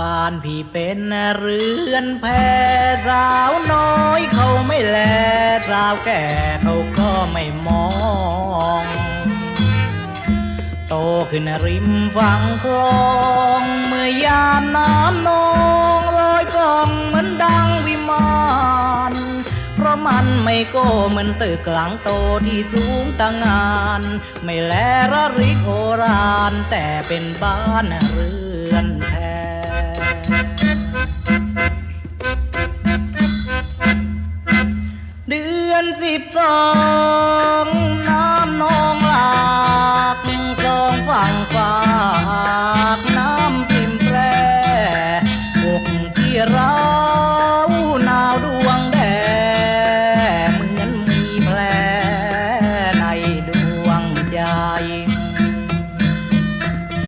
บ้านพี่เป็นเรือนแพสาวน้อยเขาไม่แลสาวแก่เขาก็ไม่มอง โตขึ้นริมฝั่งคลองเมื่อยามน้ำนองลอยกองเหมือนดังวิมานเพราะมันไม่โก้เหมือนตึกหลังโตที่สูงตั้งงาน ไม่แลระริกโอรานแต่เป็นบ้านเรือนแพ เดือนสิบสองน้ำนองหลากสองฝั่งฝากน้ำพิมแพร่อกที่เรา